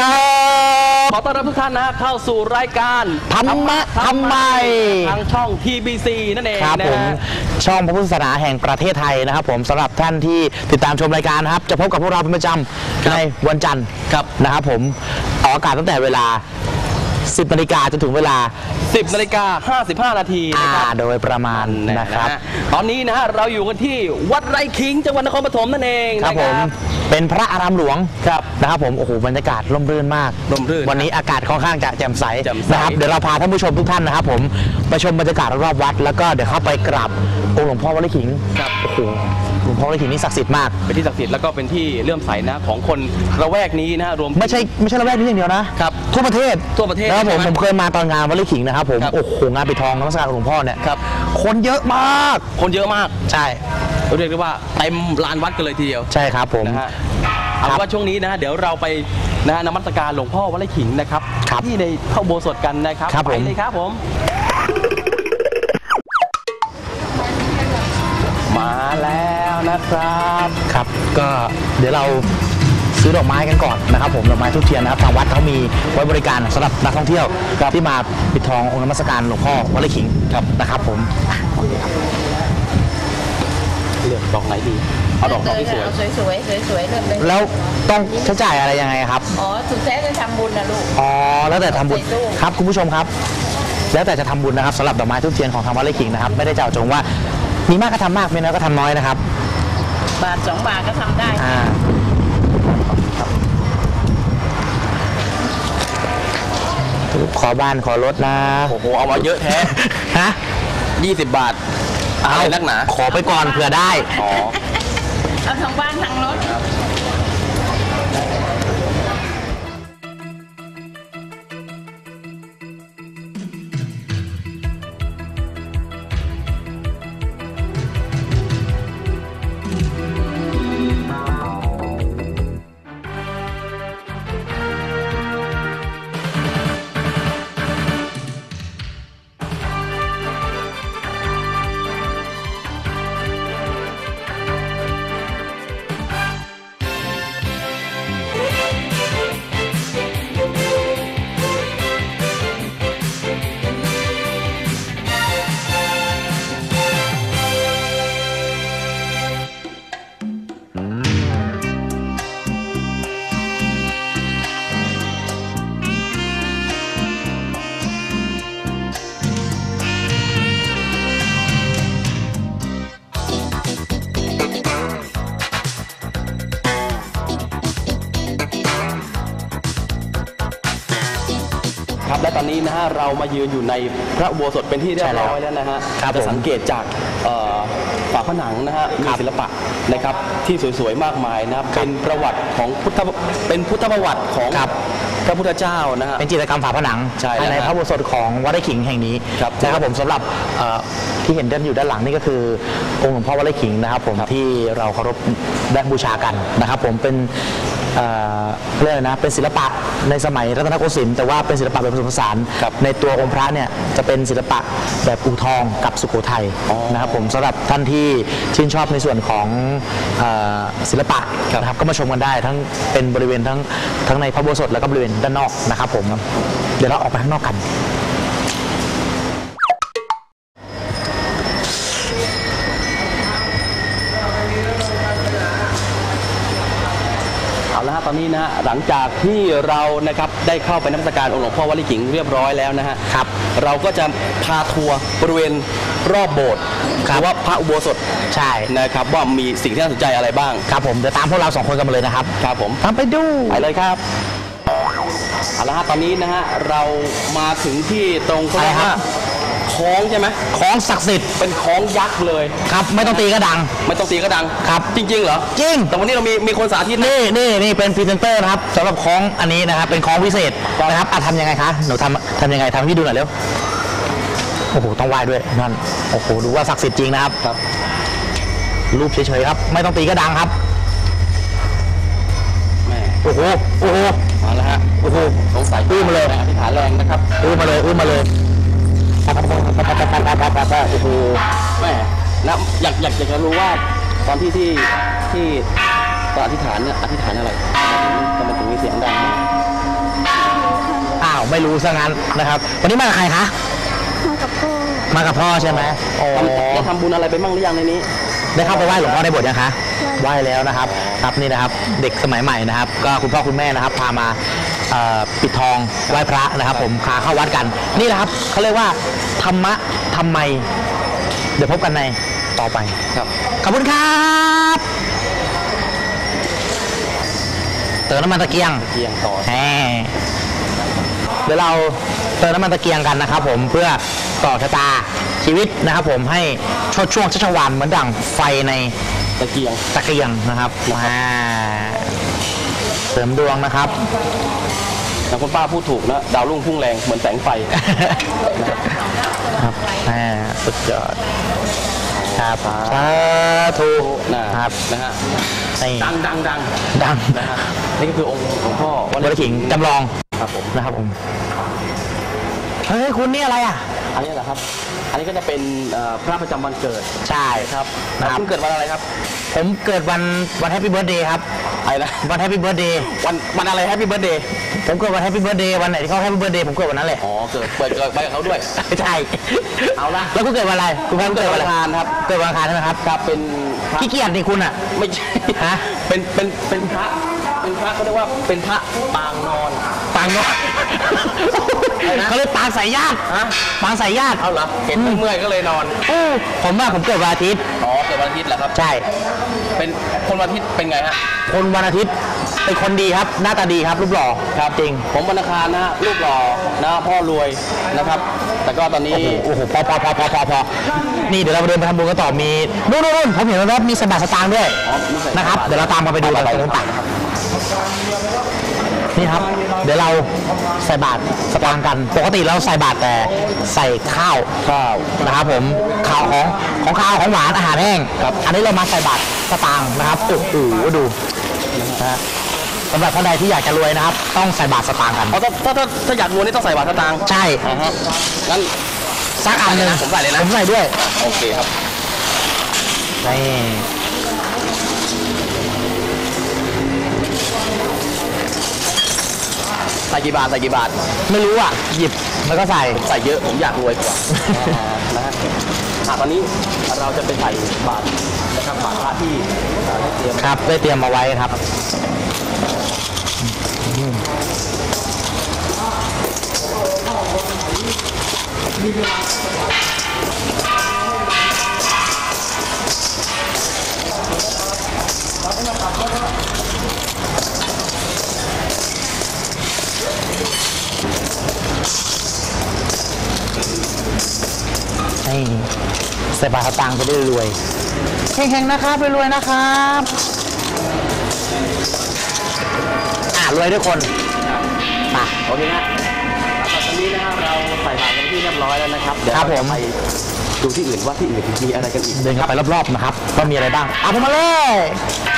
ครับ ขอต้อนรับทุกท่านนะฮะเข้าสู่รายการธรรมะทำไมทางช่อง TBC นั่นเองครับนะผมฮะช่องพระพุทธศาสนาแห่งประเทศไทยนะครับ ผมสำหรับท่านที่ติดตามชมรายการนะครับ จะพบกับพวกเราเป็นประจำในวันจันทร์ครับนะครับผมออกอากาศตั้งแต่เวลา 10นาฬิกาจนถึงเวลา 10นาฬิกา55 นาทีอ่านะครับ โดยประมาณนะนะครับฮะตอนนี้นะฮะเราอยู่กันที่วัดไร่ขิงจังหวัดนครปฐมนั่นเองครับนะผมเป็นพระอารามหลวงครับนะครับผมโอ้โหบรรยากาศร่มรื่นมากร่มรื่นวันนี้อากาศค่อนข้างจะแจ่มใสแจ่มใส นะครับเดี๋ยวเราพาท่านผู้ชมทุกท่านนะครับ ผมไปชมบรรยากาศรอบๆวัด แล้วก็เดี๋ยวเข้าไปกราบองค์หลวงพ่อวัดไร่ขิงครับโอ้โหห ลวงพ่อวัดไร่ขิงนี่ศักดิ์สิทธิ์มาก เป็นที่ศักดิ์สิทธิ์แล้วก็เป็นที่เลื่อมใสนะของคนระแวกนี้นะฮะรวม ไม่ใช่ไม่ใช่ละแวกนี้อย่างเดียวนะครับทั่วประเทศทั่วประเทศนะครับผมใช่ไหมผมเคยมาตอนงานวัดไร่ขิงนะครับผมครับโอ้โหงานปิดทองนมัสการหลวงพ่อเนี่ยครับ คนเยอะมากคนเยอะมาก ใช่เรียกได้ว่าเต็มลานวัดกันเลยทีเดียว ใช่ครับผม นะฮะเอาครับว่าช่วงนี้นะฮะเดี๋ยวเราไปนะฮะนมัสการหลวงพ่อวัดไร่ขิงนะครับ ครับที่ในพระอุโบสถกันนะครับครับไปผมเลยครับผม นะครับครับ ก็เดี๋ยวเราซื้อดอกไม้กันก่อนนะครับผมดอกไม้ทุกเทียนนะครับทางวัดเขามีไว้บริการสำหรับนักท่องเที่ยวที่มาปิดทององค์นมัสการหลวงพ่อวัดไร่ขิงนะครับผมเลือกดอกไหนดีเอาดอกดอกที่สวยเอาสวยๆสวยๆเริ่มเลยแล้วต้องใช้จ่ายอะไรยังไงครับอ๋อสุดแท้จะทำบุญนะลูกอ๋อแล้วแต่ทำบุญใส่ตู้ครับคุณผู้ชมครับ แล้วแต่จะทำบุญนะครับสำหรับดอกไม้ทุกเทียนของทางวัดไร่ขิงนะครับไม่ได้เจาะจงว่ามีมากก็ทำมากมีน้อยก็ทำน้อยนะครับ บาทสองบาทก็ทำได้ อ่าขอบ้านขอรถนะโอ้โหเอามาเยอะแท้ ฮะ20 บาทอะไรนักหนา ขอไปก่อนเผื่อได้ อ๋อ เอาทั้งบ้านทั้งรถ นนี้นะฮะเรามายืนอยู่ในพระอุโบสถเป็นที่เรียบร้อยแล้วนะฮะครับจะผมสังเกตจากเอ่อฝาผนังนะฮะมีศิลปะนะครับที่สวยๆมากมายนะครับเป็นประวัติของพุทธเป็นพุทธประวัติของครับ พระพุทธเจ้านะฮะ เป็นจิตรกรรมฝาผนังใช่ภายในแล้วพระอุโบสถของวัดไร่ขิงแห่งนี้ครับนะครับผมสำหรับเอ่อที่เห็นเดินอยู่ด้านหลังนี่ก็คือองค์หลวงพ่อวัดไร่ขิงนะครับผมที่เราเคารพและบูชากันนะครับผมเป็น เอ่อเรียกอะไรนะเป็นศิลปะในสมัยรัตนโกสินทร์แต่ว่าเป็นศิลปะแบบผสมผสานครับในตัวองค์พระเนี่ยจะเป็นศิลปะแบบอู่ทองกับสุโขทัยอ๋อนะครับผมสำหรับท่านที่ชื่นชอบในส่วนของเอ่อศิลปะครับนะครับก็มาชมกันได้ทั้งเป็นบริเวณทั้งทั้งในพระอุโบสถแล้วก็บริเวณด้านนอกนะครับผมเดี๋ยวเราออกไปข้างนอกกัน เอาละฮะตอนนี้นะฮะหลังจากที่เรานะครับได้เข้าไปนมัสการองค์หลวงพ่อวัดลิขิงเรียบร้อยแล้วนะฮะครับ เราก็จะพาทัวร์บริเวณรอบโบสถ์ครับหรือว่าพระอุโบสถใช่นะครับว่ามีสิ่งที่น่าสนใจอะไรบ้างครับผมเดี๋ยวตามพวกเราสองคนกันมาเลยนะครับครับผมตามไปดูไปเลยครับเอาละฮะตอนนี้นะฮะเรามาถึงที่ตรงเขาเรียกว่าค ล้องใช่ไหมของศักดิ์สิทธิ์เป็นคล้องยักษ์เลยครับ ไม่ต้องตีก็ดัง ไม่ต้องตีก็ดังครับ จริงๆเหรอจริง แต่วันนี้เรามีมีคนสาธิตนะนี่นี่นี่เป็นพรีเซนเตอร์นะครับสำหรับของอันนี้นะครับ เป็นของพิเศษครับนะครับอะทำยังไงคะหนูทำทำยังไงทำให้พี่ดูหน่อยเร็วโอ้โหต้องไหว้ด้วยนั่นโอ้โหดูว่าศักดิ์สิทธิ์จริงนะครับครับรูปเฉยๆครับ ไม่ต้องตีก็ดังครับแม่โอ้โหโอ้โหมาแล้วฮะโอ้โหสงสัยอื้อมาเลย อธิษฐานแรงนะครับ อื้อมาเลยอื้อมาเลย โอ้โหแม่นะอยากอยากอยากจะรู้ว่าตอนที่ที่ที่ตอนอธิษฐานเนี่ยอธิษฐานอะไรทำไมถึงมีเสียงดังาวไม่รู้ซะงั้นนะครับ วันนี้มากับใครคะ มากับพ่อมากับพ่อใช่ไหมโอ้ทำได้ทำบุญอะไรไปบ้างหรือยังในนี้ ได้เข้าไปไหว้หลวงพ่อในโบสถ์ยังคะไหว้แล้วนะครับ ครับนี่นะครับ เด็กสมัยใหม่นะครับ ก็คุณพ่อคุณแม่นะครับ พามาเอ่อ ปิดทองไหว้พระนะครับ ผมพาเข้าวัดกัน นี่แหละครับเขาเรียกว่าธรรมะทำไม เดี๋ยวพบกันในต่อไปครับขอบคุณครับเติมน้ำมันตะเกียงเกียงต่อแหมเดี๋ยวเราเติมน้ำมันตะเกียงกันนะครับ ผมเพื่อต่อชะตาชีวิตนะครับ ผมให้ชดช่วงชัชวานเหมือนดั่งไฟในตะเกียงตะเกียงนะครับมา เสริมดวงนะครับแล้วคุณป้าพูดถูกนะ ดาวรุ่งพุ่งแรงเหมือนแสงไฟ ครับแหมสุดยอด ครับสาธุนะครับนะฮะนี่ดังดังดังดังนะฮะนี่ก็คือองค์หลวงพ่อวัดไร่ขิงจำลองครับผมนะครับผมเฮ้ยคุณนี่อะไรอะ อันนี้แหละครับ อันนี้ก็จะเป็นเอ่อพระประจำวันเกิดใช่ ครับนะครับ คุณเกิดวันอะไรครับผมเกิดวันวันแฮปปี้เบิร์ดเดย์ครับอะไรนะวันแฮปปี้เบิร์ดเดย์วันวันอะไรแฮปปี้เบิร์ดเดย์ผมเกิดวันแฮปปี้เบิร์ดเดย์วันไหนที่เขาแฮปปี้เบิร์ดเดย์ผมเกิดวันนั้นแหละอ๋อเกิดเปิดเกิดไปกับเขาด้วยไม่ใช่เอาละ แล้วคุณเกิดวันอะไรคุณแพมเกิเกิดดวัวันนอัอะไรงคารครับ เกิดวันอังคารใช่ไหมครับครับเป็นพระขี้เกียจนี่คุณอะ ไม่ใช่ฮะ เป็นเป็นเป็นพระเป็นพระเขาเรียกว่าเป็นพระปางนอนปางนอนอะไรนะเขาเรียกปางสายญาติฮะ ปางสายญาติ เอาเหรอเห็นเมื่อยๆก็เลยนอนอู้ผมว่าผมเกิดวันอาทิตย์ อ๋อเกิดวันอาทิตย์เหรอครับ ใช่ เป็นคนวันอาทิตย์เป็นไงฮะ คนวันอาทิตย์เป็นคนดีครับ หน้าตาดีครับ รูปหล่อครับจริง ผมวันอังคารนะฮะลูกหล่อนะพ่อรวยนะครับ แต่ก็ตอนนี้ โอ้โหพอพอพอพอพอพอนี่เดี๋ยวเราเดินไปทำบุญกันต่อมีนู่นนู่นนู่นผมเห็นแล้วมีสบาสตางค์ด้วยอ๋อมีใส่นะครับเดี๋ยวเราตามมาไปดูกันตรงนู้นต่าง นี่ครับ เดี๋ยวเราใส่บาตรสตางค์กัน ปกติเราใส่บาตรแต่ใส่ข้าวข้าวนะครับผมข้าวของของข้าวของหวานอาหารแห้งครับอันนี้เรามาใส่บาตรสตางค์นะครับโอ้โหดูนะฮะสำหรับท่านใดที่อยากจะรวยนะครับ ต้องใส่บาตรสตางค์กันอ๋อถ้าถ้าถ้าถ้าอยากรวยนี่ต้องใส่บาตรสตางค์ใช่อ่าฮะงั้น สักอันหนึ่งผมใส่เลยนะ ผมใส่ด้วย โอเคครับ นี่ ใส่กี่บาทใส่กี่บาทไม่รู้อะ หยิบแล้วก็ใส่ใส่เยอะผมอยากรวยกว่านะฮะอะตอนนี้เราจะไปใส่บาตรนะครับบาตรพระที่อ่าได้เตรียมครับ ได้เตรียมมาไว้ครับนี่ ใส่บาตรสตางค์จะได้รวยเฮงๆนะครับรวยๆนะครับอ่ารวยด้วยคนมาโอเคฮะตอนนี้นะฮะเราใส่บาตรกันที่เรียบร้อยแล้วนะครับเดี๋ยวครับผมเาจะไปดูที่อื่นว่าที่อื่นมีอะไรกันอีกเดินเข้าไปรอบๆนะครับว่ามีอะไรบ้างเอาผมมาเลยน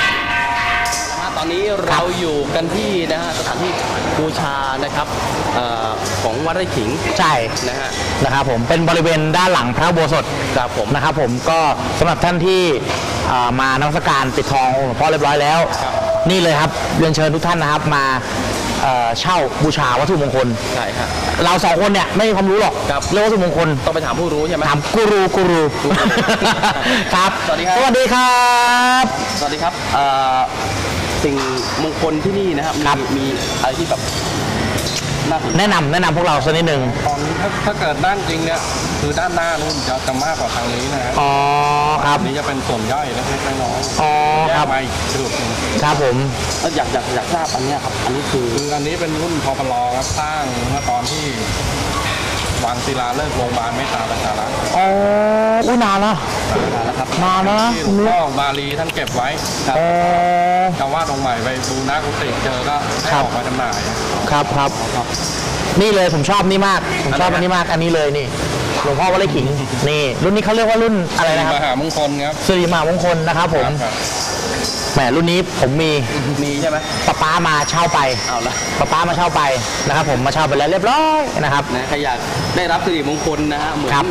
ะฮะตอนนี้เราอยู่กันที่นะฮะสถานที่บูชานะครับเอ่อ ของวัดไร่ขิงใช่นะฮะนะครับผมเป็นบริเวณด้านหลังพระอุโบสถครับผมนะครับผมก็สำหรับท่านที่อ่ามานมัสการปิดทององค์หลวงพ่อเรียบร้อยแล้วครับนี่เลยครับเรียนเชิญทุกท่านนะครับมาเอ่อเช่าบูชาวัตถุมงคล ใช่ฮะ เราสองคนเนี่ยไม่มีความรู้หรอกครับ เรื่องวัตถุมงคล ต้องไปถามผู้รู้ใช่ไหม ถามกูรูกูรูครับสวัสดีครับ สวัสดีครับ สวัสดีครับเอ่อสิ่งมงคลที่นี่นะครับครับมีมีอะไรที่แบบน่าสนใจ แนะนำแนะนำพวกเราสักนิดหนึ่งตอนนี้ถ้าถ้าเกิดด้านจริงเนี่ยคือด้านหน้านู่นจะจะมากกว่าทางนี้นะฮะอ๋อครับ อันนี้จะเป็นส่วนย่อยเล็กๆน้อยอ๋อๆแยครักบ มาอีกจุดหนึ่งครับผมเอ้ยอยากอยากอยากทราบอันเนี้ยครับ อันนี้คือคืออันนี้เป็นรุ่นพปลครับสร้างเมื่อตอนที่ วางศิลาเลิกษ์โรงพยาบาลเมตตาประชารักษ์อ๋ออุ้ยนานแล้วนะครับนานแล้วนะที่หลวงพ่อบาลีท่านเก็บไว้ครับอ๋อชาววาดองค์ใหม่ไปบูนากุฏิเจอก็ให้ครับออกมาจำหน่ายครับ ครับ นี่เลยผมชอบนี่มาก ผมชอบอันนี้มากอันนี้เลยนี่หลวงพ่อวัดไร่ขิงนี่ รุ่นนี้เขาเรียกว่ารุ่นอะไรนะครับมหามงคลครับสิริมหามงคลนะครับผม ครับ แหมรุ่นนี้ผมมีมีใช่ไหมป้าป้ามาเช่าไปเอาละป้าป้ามาเช่าไปนะครับผมมาเช่าไปแล้วเรียบร้อยนะครับนะใครอยากได้รับสิริมงคลนะฮะเหมือนครับ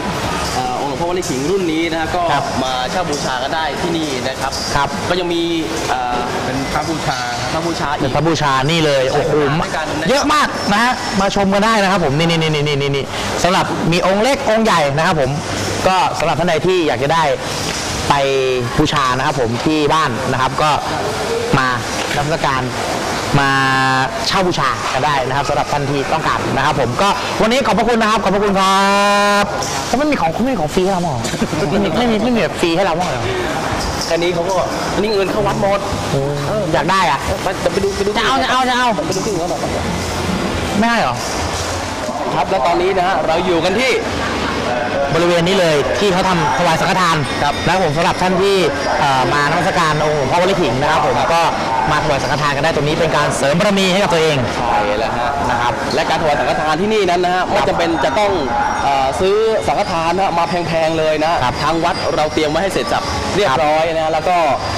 เอ่อองค์หลวงพ่อวัลิขิงรุ่นนี้นะฮะก็ครับมาเช่าบูชาก็ได้ที่นี่นะครับครับ ก็ยังมีเอ่อเป็นพระบูชาครับพระบูชาอีเป็นกพระบูชานี่เลยโอ้โหด้วยกันนะเยอะมากนะฮะมาชมกันได้นะครับผมนี่นี่นี่นี่นี่นี่สำหรับมีองค์เล็กองค์ใหญ่นะครับผมก็สำหรับท่านใดที่อยากจะได้ ไปบูชานะครับผมที่บ้านนะครับก็มานมัสการมาเช่าบูชากันได้นะครับสำหรับท่านที่ต้องการนะครับ ผมก็วันนี้ขอบพระคุณนะครับขอบพระคุณครับแล้วไม่มีของไม่มีของฟรีให้เราหรอไม่มีไม่มีไม่มีแบบฟรีให้เราบ้างเหรอแค่นี้เขาก็อันนี้เงินเข้าวัดหมดเอออยากได้อะไปจะไปดูไปดูจะเอาจะเอาจะเอาไปดูที่อื่นเขาหน่อยไม่ให้เหรอครับแล้วตอนนี้นะฮะเราอยู่กันที่ บริเวณนี้เลยที่เขาทำถวายสังฆทานครับนะครับผมสำหรับท่านที่เอ่อมานมัสการองค์หลวงพ่อวัดไร่ขิงนะครับผมก็มาถวายสังฆทานกันได้ตรงนี้เป็นการเสริมบารมีให้กับตัวเอง ใช่แล้วฮะนะครับ และการถวายสังฆทานที่นี่นั้นนะฮะไม่จำเป็นจะต้องเอ่อซื้อสังฆทานนะมาแพงๆเลยนะครับทางวัดเราเตรียมไว้ให้เสร็จสับเรียบร้อยนะแล้วก็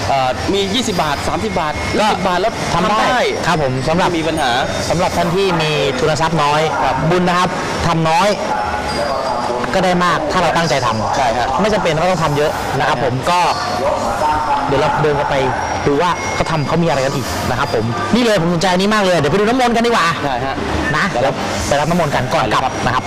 เอ่อมี 20 บาท 30 บาทก็ 20บาทแล้วทำได้ครับผมสำหรับไม่มีปัญหา สำหรับท่านที่มีทุนทรัพย์น้อยครับบุญนะครับทำน้อย ก็ได้มากถ้าเราตั้งใจทำใช่ฮะไม่จำเป็นว่าต้องทำเยอะนะครับผมก็ เดี๋ยวเราเดินกันไปดูว่าเขาทำเขามีอะไรกันอีกนะครับผมนี่เลยผมสนใจอันนี้มากเลยเดี๋ยวไปดูน้ำมนต์กันดีกว่าใช่ฮะนะเดี๋ยวเราไปรับน้ำมนต์กันก่อนกลับนะครับ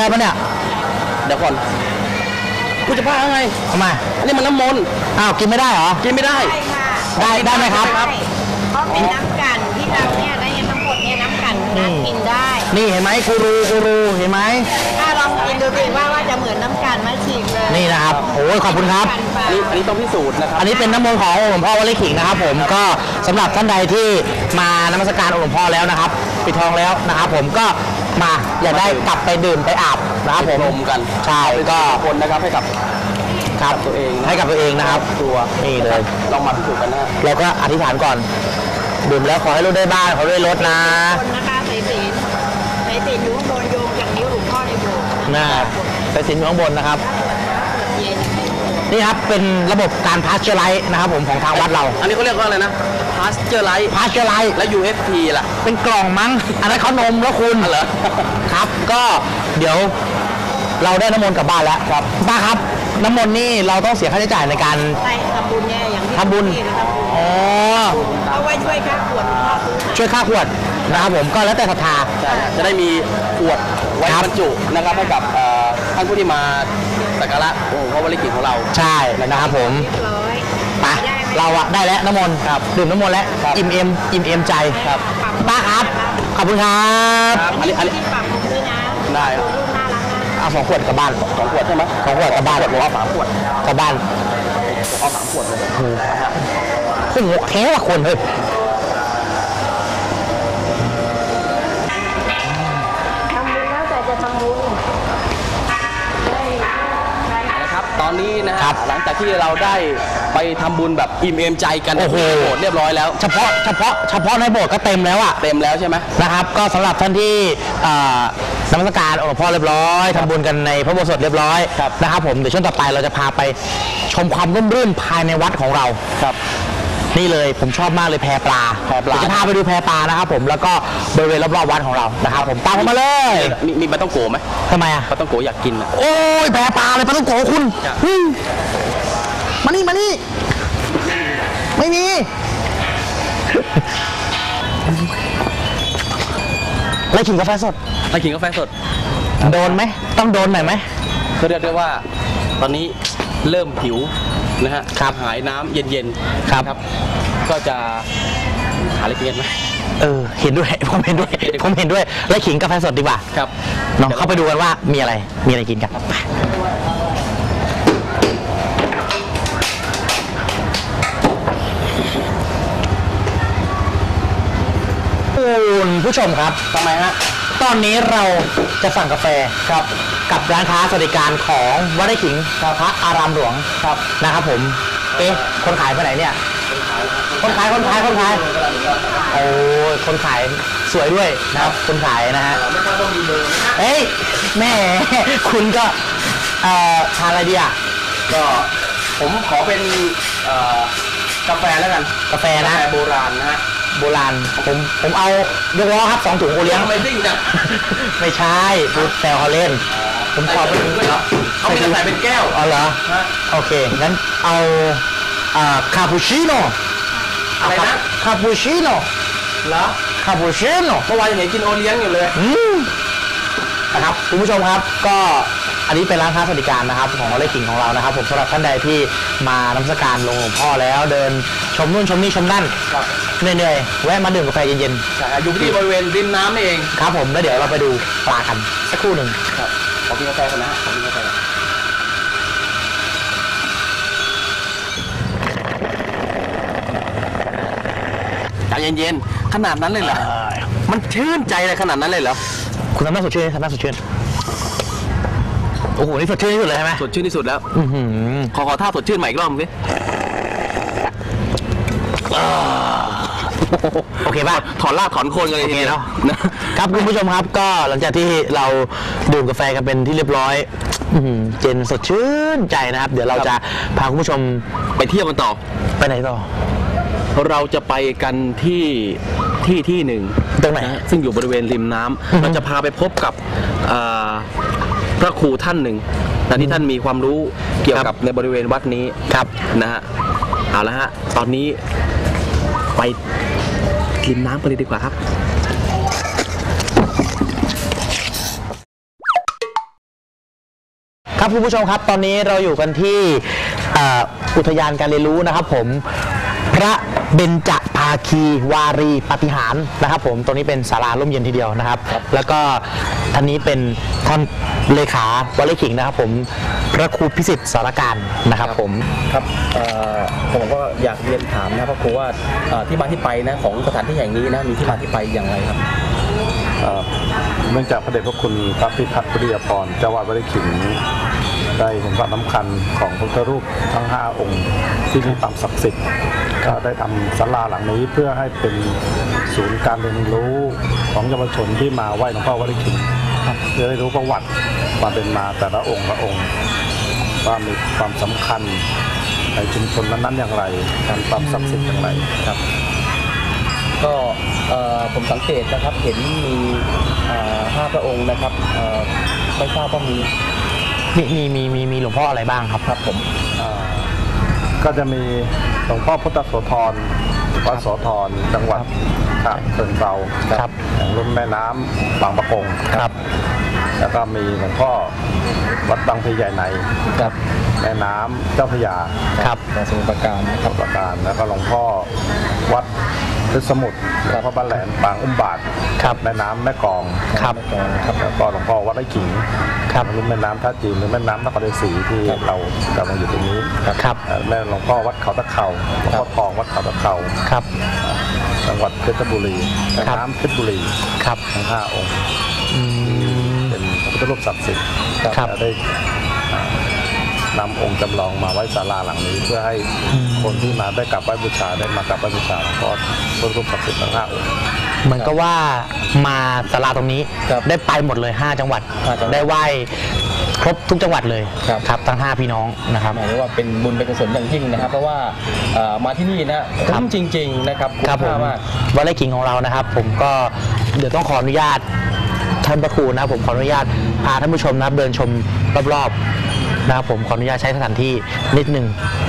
ได้ปะเนี่ยเดี๋ยวก่อนคุณจะพาไงทำไมอันนี้มันน้ำมนต์อ้าวกินไม่ได้เหรอ กินไม่ได้ ใช่ค่ะได้ได้ไหมครับ ใช่เพราะเป็นน้ำกันที่เราเนี่ยได้ยินทั้งหมดเนี่ยน้ำกันนะกินได้นี่เห็นไหมกูรูกูรูเห็นไหมถ้าลองกินดูสิว่าว่าจะเหมือนน้ำกันไหมาฉีกเลยนี่นะครับโอ้ยขอบคุณครับน้ำกันไปอันนี้อันนี้ต้องพิสูจน์นะครับ อันนี้เป็นน้ำมนต์ของหลวงพ่อวัดไร่ขิงนะครับ ผมก็สำหรับท่านใดที่มานมัสการองค์หลวงพ่อแล้วนะครับ ปิดทองแล้วนะครับ ผมก็ มาอยากได้กลับไปดื่มไปอาบนะครับผมรวมกันใช่ก็คนนะครับให้กับครับตัวเองนะให้กับตัวเองนะครับตัวนี่เลยลองมาพิสูจน์กันนะฮะเราก็อธิษฐานก่อนดื่มแล้วขอให้รถได้บ้านขอให้รถรถนะคนนะคะสายศีลสายศีลอยู่ข้างบนโยงจากนิ้วหลวงพ่อในโบสถ์นะไปสินอยู่ข้างบนนะครับเย็นนี่ครับเป็นระบบการพาสเจอร์ไลท์นะครับผมของทางวัดเรา อันนี้เขาเรียกว่าอะไรนะ พาสเจอร์ไลท์พาสเจอร์ไลท์และ UFT ล่ะ เป็นกล่องมั้ง อันนั้นเขานมแล้วคุณอ๋อเหรอ ครับ ก็เดี๋ยวเราได้น้ำมนต์กลับบ้านแล้วครับป้าครับ น้ำมนต์นี่เราต้องเสียค่าใช้จ่ายในการใช่ทำบุญเนี่ยอย่างที่ทำบุญ ที่เราทำบุญอ๋อ เอาไว้ช่วยค่าขวดหลวงพ่อซื้อช่วยค่าขวดนะครับผมก็แล้วแต่ศรัทธาใช่จะได้มีขวดไว้ครับ บรรจุนะครับให้กับเอ่อท่านผู้ที่มาสักการะองค์พระวริกิตของเรา ใช่นะครับผม เรียบร้อยไป ได้ไหม เราอะได้แล้วน้ำมนต์ครับดื่มน้ำมนต์แล้วครับอิ่มเอ็มอิ่มเอ็มใจครับป้าครับขอบคุณครับครับอันนี้อันนี้ที่ปรับปรุงด้วยนะได้ครับรูปน่ารักนะเอาสองขวดกลับบ้านสองขวดใช่ไหมสองขวดกลับบ้านขวดหรือว่าสามขวดกลับบ้านเอาสามขวดเลยขึ้นหัวแท้ละคนเฮ้ย ตอนนี้นะครัฮะบหลังจากที่เราได้ไปทำบุญแบบอิ่มเอมใจกันโอ้โหที่โบสถ์เรียบร้อยแล้วเฉพาะเฉพาะเฉพาะในโบสถ์ก็เต็มแล้วอะเต็มแล้วใช่ไหม นะครับก็สำหรับท่านที่เอ่อนมัสการองค์หลวงพ่อเรียบร้อยทำบุญกันในพระโบสถเรียบร้อยครับนะครับผมเดี๋ยวช่วงต่อไปเราจะพาไปชมความร่มรื่นภายในวัดของเราครับ นี่เลยผมชอบมากเลยแพปลาแพปลา เดี๋ยวจะพาไปดูแพปลานะครับผมแล้วก็บริเวณรอบๆวัดของเรานะครับผมตามผมมาเลยมีมีปลาต้องโกไหมทำไมอะปลาต้องโกอยากกินอะโอ้ยแพปลาเลยปลาต้องโกคุณจ้ะเฮ้ยมานี่มานี่ไม่มีแล้วกินกาแฟสดไปกินกาแฟสด โดนไหมต้องโดนหน่อยไหมคือเรียกได้ว่า ตอนนี้ เริ่มหิวนะฮะครับหายน้ำเย็นๆครับนะก็จะหาอะไรกินกันไหม เออเห็นด้วย ผมเห็นด้วยผมเห็นด้วย และขิงกาแฟสดดีกว่าครับเนาะเข้าไปดูกันว่ามีอะไรมีอะไรกินกันไปคุณผู้ชมครับ ทำไมฮะ ตอนนี้เราจะสั่งกาแฟครับ กับร้านค้าสวัสดิการของวัดไร่ขิงพระอารามหลวงครับนะครับผม เอ๊ะคนขายไปไหนเนี่ย คนขายคนขายคนขายโอ้ยคนขายสวยด้วยนะครับคนขายนะฮะไม่ทราบว่ามีเบอร์ไหมเฮ้ยแม่คุณก็เอ่อทานอะไรดีอะก็ผมขอเป็นเอ่อกาแฟแล้วกันกาแฟกานะแฟโบราณนะฮะโบราณผมผมเอายกล้อครับสองถุงโอเลี้ยงทำไมซิ่งจังไม่ใช่พูดแซวเขาเล่น ผมขอเป็นด้วยเหรอเขาไม่ได้ใส่เป็นแก้วอ๋อเหรอฮะโอเคงั้นเอาอ่าคาปูชิโน่อะไรนะคาปูชิโน่เหรอคาปูชิโน่เมื่อวานยังเห็นกินโอเลี้ยงอยู่เลยอืมนะครับคุณผู้ชมครับก็อันนี้เป็นร้านค้าสวัสดิการนะครับของเลขิงของเรานะครับ ผมสำหรับท่านใดที่มานมัสการลงหลวงพ่อแล้วเดินชมนู่นชมนี่ชมนั่นครับเหนื่อยๆแวะมาดื่มกาแฟเย็นใช่ฮะอยู่ที่บริเวณริมน้ำนี่เองๆครับผมแล้วเดี๋ยวเราไปดูปลากันสักครู่หนึ่งครับ ขอกินกาแฟก่อนนะฮะขอกินกาแฟก่อนใจเย็นๆขนาดนั้นเลยเหรอมันชื่นใจเลยขนาดนั้นเลยเหรอคุณทำหน้าสดชื่นทำหน้าสดชื่นโอ้โหนี่สดชื่นที่สุดเลยใช่ไหมสดชื่นที่สุดแล้วอื้อหือขอขอท่าสดชื่นใหม่อีกรอบสิ โอเคป่ะ ถอนรากถอนโคนกันเลยทีเดียวนะครับคุณผู้ชมครับก็หลังจากที่เราดื่มกาแฟกันเป็นที่เรียบร้อยอื้อหือเจนสดชื่นใจนะครับ เดี๋ยวเราจะพาคุณผู้ชมไปเที่ยวกันต่อ ไปไหนต่อ เราจะไปกันที่ที่ที่หนึ่งตรงไหนนะฮะซึ่งอยู่บริเวณริมน้ำอือฮึเราจะพาไปพบกับอ่าพระครูท่านหนึ่งนะที่ท่านมีความรู้เกี่ยวกับในบริเวณวัดนี้ครับนะฮะเอาละฮะตอนนี้ไป ริมน้ำกันเลยดีกว่าครับ ครับคุณผู้ชมครับตอนนี้เราอยู่กันที่เอ่ออุทยานการเรียนรู้นะครับผม พระเบญจาคีวารีปาฏิหารย์นะครับผมตรงนี้เป็นศาลาร่มเย็นทีเดียวนะครับ แล้วก็ท่านนี้เป็นท่านเลขาวัดไร่ขิงนะครับ ผมพระครูพิสิทธิ์สารการนะครับผม ครับผมก็อยากเรียนถามนะพระครูว่าที่มาที่ไปนะของสถานที่แห่งนี้นะมีที่มาที่ไปอย่างไรครับ เอ่อเนื่องจากพระเดชพระคุณพระพิพัฒน์ปริยพรเจ้าวาดวัดไร่ขิงได้เห็นความสำคัญของพระพุทธรูปทั้ง 5 องค์ ที่มีความศักดิ์สิทธิ์ ก็ได้ทำศาลาหลังนี้เพื่อให้เป็นศูนย์การเรียนรู้ของเยาวชนที่มาไหว้หลวงพ่อวัดไร่ขิงจะได้รู้ประวัติความเป็นมาแต่ละองค์ละองค์ว่ามีความสำคัญในชุมชนนั้นๆอย่างไรมีความศักดิ์สิทธิ์อย่างไรครับ ก็เอ่อผมสังเกตนะครับเห็นมีเอ่อห้าพระองค์นะครับเอ่อไม่ทราบว่ามีมีมีมีมีมีหลวงพ่ออะไรบ้างครับครับผมอ่า ก็จะมีหลวงพ่อพุทธโสธรวัดโสธรจังหวัดฉะเชิงเทราครับแห่งรุ่นแม่น้ำบางประกงครับ แล้วก็มีหลวงพ่อวัดบางพลีใหญ่ในครับแม่น้ำเจ้าพระยาครับสมุทรปราการทับประการแล้วก็หลวงพ่อวัดพฤษมุทรหลวงพ่อบ้านแหลมปางอุ้มบาทครับแม่น้ำแม่กลองครับครับ แล้วก็หลวงพ่อวัดไร่ขิงครับรุ่นแม่น้ำท่าจีนหรือแม่น้ำนครศรีที่เรากำลังอยู่ตรงนี้ครับ เอ่อแม่หลวงพ่อวัดเขาตะเข่าหลวงพ่อทองวัดเขาตะเข่าครับ จังหวัดเพชรบุรีครับ น้ำเพชรบุรีครับ ทั้งห้าองค์ ทธรูปศักดิ์สิทธิ์ครับจะได้อ่านำองค์จำลองมาไว้ศาลาหลังนี้ เพื่อให้คนที่มาได้กราบไหว้บูชาได้มากราบไหว้บูชาหลวงพ่อพระพุทธรูปศักดิ์สิทธิ์ทั้งห้าองค์เหมือนกับว่ามาศาลาตรงนี้ครับได้ไปหมดเลย5จังหวัดห้าจังหวัด ได้ไหว้ครบทุกจังหวัดเลยครับครับทั้ง 5 พี่น้องนะครับหมายถึงว่าเป็นบุญเป็นกุศลอย่างยิ่งนะครับ เพราะว่าเอ่อมาที่นี่นะคุ้มจริง ๆ นะครับคุ้ครับผมค่ามากวัดไร่ขิงของเรานะครับ ผมก็เดี๋ยวต้องขออนุญาตท่านพระครูนะครับผมขออนุญาต พาท่านผู้ชมนะครับเดินชมรอบๆนะครับผมขออนุญาตใช้สถานที่นิดหนึ่ง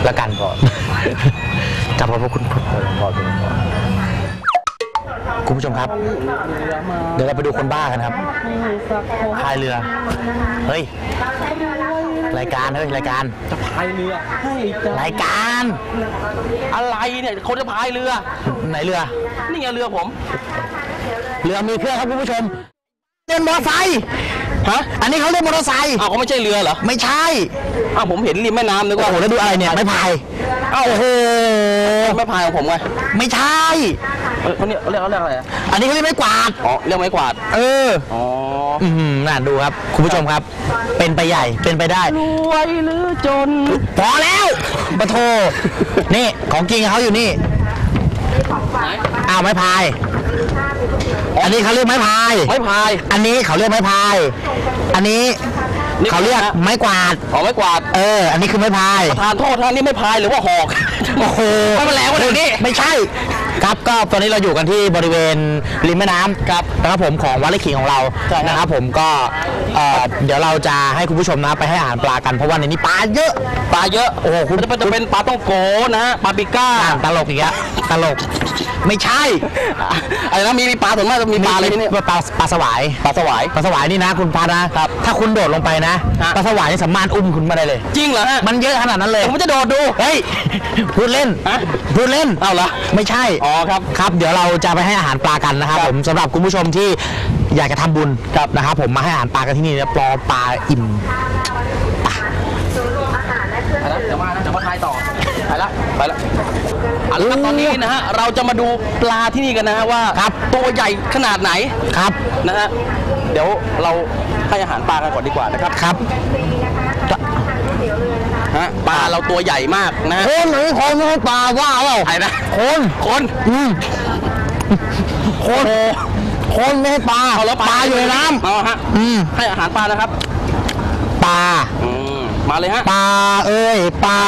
ละกันก่อนจับขอบพระคุณหลวงพ่อเป็นหลวงพ่อคุณผู้ชมครับ เดี๋ยวเราไปดูคนบ้ากันครับพายเรือ เฮ้ย รายการเฮ้ยรายการจะพพายเรือให้จ้ารายการ อะไรเนี่ยคนจะพายเรือ ไหนเรือ นี่ไงเรือผม เรือมีเครื่องครับคุณผู้ชมเรียนมอเตอร์ไซค์ ฮะอันนี้เขาเรียกมอเตอร์ไซค์อ้าวเขาไม่ใช่เรือเหรอไม่ใช่อ้าวผมเห็นริมแม่น้ำนึกโอ้ว่าโหแล้วดูอะไรเนี่ยไม่พายเอ้าโอ้โหไม่พายของผมไงไม่ใช่เออเขาเรียกเขาเรียกเขาเรียกอะไรอะอันนี้เขาเรียกไม่กวาดอ๋อเรียกไม้กวาด เอออ๋ออืมน่าดูครับคุณผู้ชมครับ เป็นไปใหญ่เป็นไปได้รวยหรือจนพอแล้วปะโทนี่ของจริงเขาอยู่นี่อ้าวไม้พาย อันนี้เขาเรียกไม้พาย ไม้พาย อันนี้เขาเรียกไม้พาย อันนี้นี่เขาเรียกไม้กวาด อ๋อไม้กวาด เออ อันนี้คือไม้พายทานโทษท่านนี่ไม่พายหรือว่าหอก โอ้โหไม่เป็นแหลวะเดี๋ยวนี้ ไม่ใช่ครับก็ตอนนี้เราอยู่กันที่บริเวณริมแม่น้ำครับนะครับผมของวัดไร่ขิงของเราใช่ครับ นะครับผมก็เอ่อเดี๋ยวเราจะให้คุณผู้ชมนะไปให้อาหารปลากันเพราะว่าในนี้ปลาเยอะปลาเยอะโอ้โหคุณมันจะเป็นจะเป็นปลาต้องโกนะฮะปลาปิก้าอ่าตลกอีกแล้วตลกไม่ใช่อะไรนะมีมีปลาส่วนมากจะมีปลาอะไรที่นี่ปลาปลาปลาสวายปลาสวาย ปลาสวายนี่นะคุณพานะครับ ถ้าคุณโดดลงไปนะฮะปลาสวายนี่สามารถอุ้มคุณมาได้เลย จริงเหรอฮะมันเยอะขนาดนั้นเลย ผมจะโดดดู เฮ้ย พูดเล่น ฮะ พูดเล่น เอาเหรอไม่ใช่อ๋อครับครับเดี๋ยวเราจะไปให้อาหารปลากันนะครับครับผมสำหรับคุณผู้ชมที่อยากจะทำบุญนะครับ ผมมาให้อาหารปลากันที่นี่เนี่ยปลอปลาอิ่มไปแล้วเดี๋ยวมานะเดี๋ยวมาทายต่อไปละไปละเอาละครับตอนนี้นะฮะเราจะมาดูปลาที่นี่กันนะฮะว่าครับตัวใหญ่ขนาดไหนครับนะฮะเดี๋ยวเราให้อาหารปลากันก่อนดีกว่านะครับ ครับ ฮะปลาเราตัวใหญ่มากนะฮะคนหรือคนไม่ให้ปลาว่าเปล่าใครนะ คนคนอืมคนคนไม่ให้ปลาเอาแล้วปลาอยู่ในน้ำเอาฮะอืมให้อาหารปลานะครับปลาอืมมาเลยฮะ ปลาเอ้ยปลา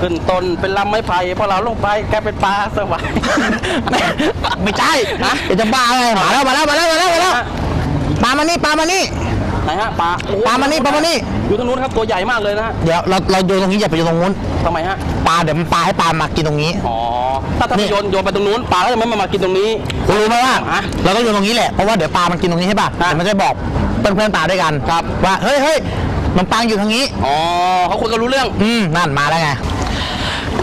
ขึ้นต้นเป็นลำไม้ไผ่พอเราลงไปแกลายเป็นปลาสวายไม่ไม่ใช่ฮะเดี๋ยวจะบ้าไงมาแล้วมาแล้วมาแล้วมาแล้วมาแล้วปลามานี่ปลามานี่ ไหนฮะปลาโอ้โหปลามานี่ปลามานี่อยู่ตรงนู้นครับตัวใหญ่มากเลยนะฮะเดี๋ยวเราเราโยนตรงนี้อย่าไปโยนตรงนู้นทำไมฮะปลาเดี๋ยวมันปลาให้ปลามากินตรงนี้ อ๋อถ้าถ้านี่โยนโยนไปตรงนู้นปลาก็จะไม่มากินตรงนี้คุณรู้ไหมว่าฮะเราต้องโยนตรงนี้แหละเพราะว่าเดี๋ยวปลามันกินตรงนี้ใช่ป่ะฮะเดี๋ยวมันจะบอกเพื่อนเพื่อนๆปลาด้วยกันครับว่าเฮ้ยเฮ้ยขนมปังอยู่ทางนี้อ๋อเขาคุยกันรู้เรื่อง อืมนั่นมาแล้วไง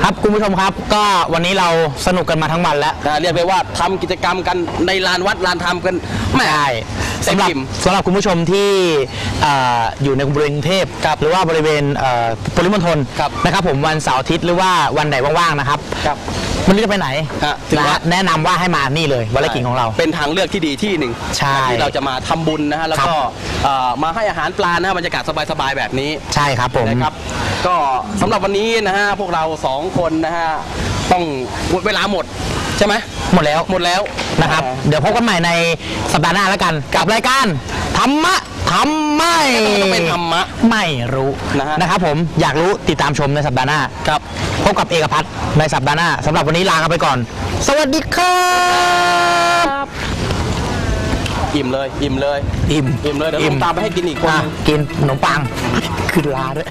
ครับคุณผู้ชมครับก็วันนี้เราสนุกกันมาทั้งวันแล้วนะเรียกไปว่าทำกิจกรรมกันในลานวัดลานธรรมกันแหม่ใช่เต็ม สำหรับอิ่มสำหรับคุณผู้ชมที่เอ่ออยู่ในบริเวณกรุงเทพหรือว่าบริเวณเอ่อปริมณฑลครับนะครับผมวันเสาร์อาทิตย์หรือว่าวันไหนว่างๆนะครับครับไมันจะไปไหนฮะถือนะว่า ฮะแนะนำว่าให้มานี่เลยวัดไร่กิ่งของเรา เป็นทางเลือกที่ดีที่หนึ่งใช่ที่เราจะมาทำบุญนะฮะแล้วก็ครับ เอ่อมาให้อาหารปลานะฮะบรรยากาศสบายๆแบบนี้ ใช่ครับผม นะครับก็สำหรับวันนี้นะฮะพวกเราสองคนนะฮะต้องเวลาหมดใช่ไหมหมดแล้วหมดแล้วนะครับ เดี๋ยวพบกันใหม่ในสัปดาห์หน้าแล้วกัน กับรายการธรรมะทำไม่ต้องเป็นธรรมะไม่รู้นะฮะนะครับผมอยากรู้ติดตามชมในสัปดาห์หน้าครับพบกับเอกพัฒน์ในสัปดาห์หน้าสำหรับวันนี้ลากันไปก่อน สวัสดีครับอิ่มเลยอิ่มเลยอิ่มอิ่มเลยเดี๋ยวผมตามไปให้กินอีกคนอะหนึ่งกินขนมปังขึ้นลาด้วย